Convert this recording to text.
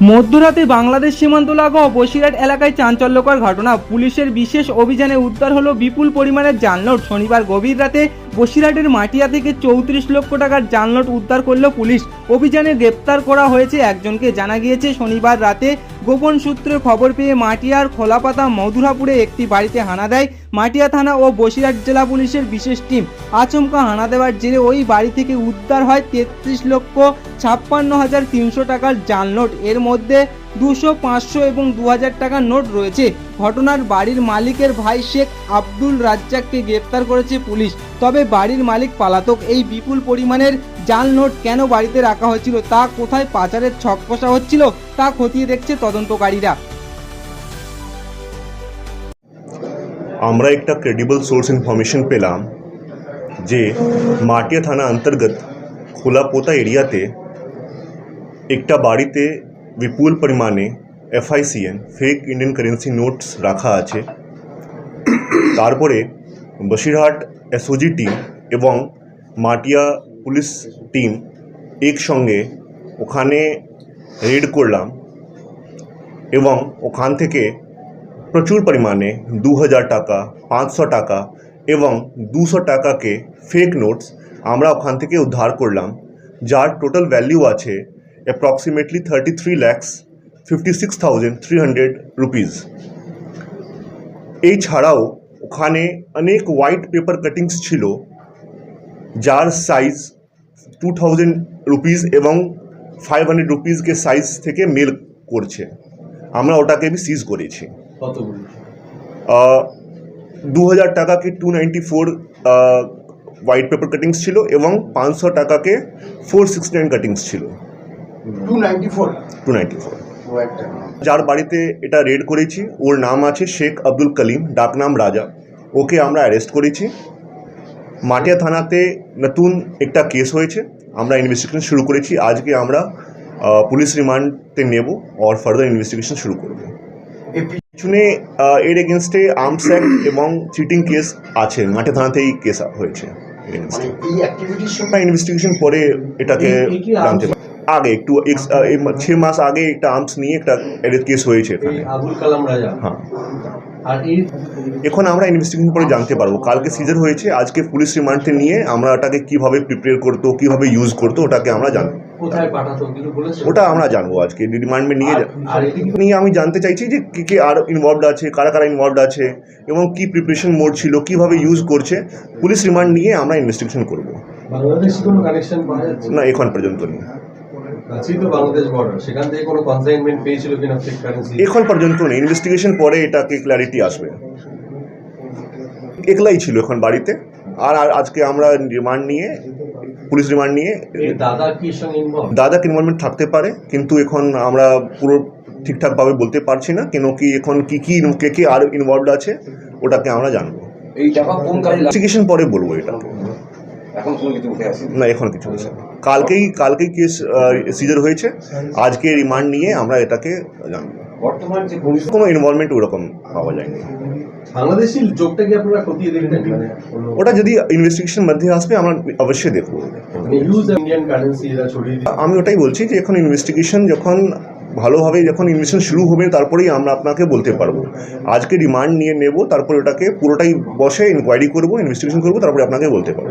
মধ্যরাতে বাংলাদেশ সীমান্ত লাগোয়া বসিরহাট এলাকায় চাঞ্চল্যকর ঘটনা। পুলিশের বিশেষ অভিযানে উদ্ধার হলো বিপুল পরিমাণের জালনোট শনিবার গভীর রাতে বসিরহাটের মাটিয়া থেকে চৌত্রিশ লক্ষ টাকার জালনোট উদ্ধার করল পুলিশ। অভিযানে গ্রেপ্তার করা হয়েছে একজনকে। জানা গিয়েছে, শনিবার রাতে গোপন সূত্রে খবর পেয়ে মাটিয়ার খোলাপাতা মধুরাপুরে একটি বাড়িতে হানা দেয় মাটিয়া থানা ও বসিরহাট জেলা পুলিশের বিশেষ টিম। আচমকা হানা দেওয়ার জেরে ওই বাড়ি থেকে উদ্ধার হয় তেত্রিশ লক্ষ ছাপ্পান্ন হাজার তিনশো টাকার নোট এর মধ্যে দুশো, পাঁচশো এবং দু হাজার টাকার নোট রয়েছে। ঘটনার বাড়ির মালিকের ভাই শেখ আব্দুল রাজ্জাককে গ্রেপ্তার করেছে পুলিশ। তবে বাড়ির মালিক পালাতক। এই বিপুল পরিমাণের জাল নোট কেন বাড়িতে রাখা হয়েছিল, তা কোথায় পাচারের ছক কষা হচ্ছিল, তা খতিয়ে দেখছে তদন্তকারীরা। আমরা একটা ক্রেডিবল সোর্স ইনফরমেশন পেলাম যে মাটিয়া থানা অন্তর্গত খোলাপোতা এরিয়াতে একটা বাড়িতে বিপুল পরিমাণে FICN fake Indian currency notes রাখা আছে। তারপরে বসিরহাট এসওজি টিম এবং মাটিয়া পুলিশ টিম একসঙ্গে ওখানে রেড করলাম এবং ওখান থেকে প্রচুর পরিমাণে দু হাজার টাকা, পাঁচশো টাকা এবং দুশো টাকাকে ফেক নোটস আমরা ওখান থেকে উদ্ধার করলাম, যার টোটাল ভ্যালিউ আছে approximately thirty three lakhs fifty six thousand three hundred rupees এই ছাড়াও ওখানে অনেক হোয়াইট পেপার কাটিংস ছিল যার সাইজ টু থাউজেন্ড রুপিস এবং ফাইভ হান্ড্রেড রুপিসকে সাইজ থেকে মেল করছে। আমরা ওটাকে আমি সিজ করেছি। দু হাজার টাকাকে two ninety four white paper cuttings ছিল এবং পাঁচশো টাকাকে ফোর সিক্সটি নাইন কাটিংস ছিল। Two ninety four. Two ninety four. যার বাড়িতে এটা রেড করেছি ওর নাম আছে শেখ আব্দুল কলিম ডাকনাম রাজা। ওকে আমরা অ্যারেস্ট করেছি। মাটিয়া থানাতে নতুন একটা কেস হয়েছে আমরা ইনভেস্টিগেশন শুরু করেছি। আজকে আমরা পুলিশ রিমান্ডতে নেব আর ফার্দার ইনভেস্টিগেশন শুরু করব। পিছনে আহ, এর এগেনস্টে আর্মস অ্যাক্ট এবং চিটিং কেস আছে। মাটিয়া থানাতেই কেস হয়েছে। মানে ইনভেস্টিগেশন পরে এটাকে জানতে? পারি আগে একটু ex- আহ, এই ম- ছ মাস আগে একটা আর্মস নিয়ে একটা কেস হয়েছে এখানে। আবুল কালাম রাজা। হ্যাঁ। এখন আমরা ইনভেস্টিগেশন করে জানতে পারব। কালকে সিজার হয়েছে আজকে পুলিশ রিমান্ডে নিয়ে আমরা ওটাকে কীভাবে প্রিপেয়ার করতো কীভাবে ইউজ করতো ওটাকে আমরা জানব ওটা আমরা জানব আজকে। রিমান্ডে নিয়ে নিয়ে আমি জানতে চাইছি যে কী কী আর ইনভলভড আছে কারা কারা ইনভলভড আছে এবং কি প্রিপারেশন মোড ছিল কীভাবে ইউজ করছে পুলিশ রিমান্ড নিয়ে আমরা ইনভেস্টিগেশন করব। না এখন পর্যন্ত নেই। এখন পর্যন্ত নেই ইনভেস্টিগেশন পরে এটাকে ক্ল্যারিটি আসবে। একলাই ছিল এখন বাড়িতে। আর আজকে আমরা রিমান্ড নিয়ে পুলিশ রিমান্ড নিয়ে দাদাকে ইনভলভমেন্ট থাকতে পারে কিন্তু এখন আমরা পুরো ঠিকঠাকভাবে বলতে পারছি না কেন কি এখন কি কি কে কে আর ইনভলভড আছে ওটাকে আমরা জানব। ইনভেস্টিগেশন পরে বলব এটা। এখন কোনো কিছু উঠে আসেনি। না এখন কিছু হচ্ছে কালকেই কালকেই কেস সিজার হয়েছে। আজকে রিমান্ড নিয়ে আমরা এটাকে জানব। বর্তমান যে কোনো ইনভলভমেন্ট ওরকম পাওয়া যায়নি। বাংলাদেশি যোগটা কি আপনারা খতিয়ে দেখবেন মানে ওটা যদি ইনভেস্টিগেশন মধ্যে আসবে আমরা অবশ্যই দেখব। দিচ্ছে। আমি ওটাই বলছি যে এখন ইনভেস্টিগেশন যখন ভালোভাবে যখন ইনভেস্টমেন্ট শুরু হবে, তারপরেই আমরা আপনাকে বলতে পারব। আজকে ডিমান্ড নিয়ে নেব, তারপর ওটাকে পুরোটাই বসে ইনকোয়ারি করব ইনভেস্টিগেশন করব, তারপরে আপনাকে বলতে পারব।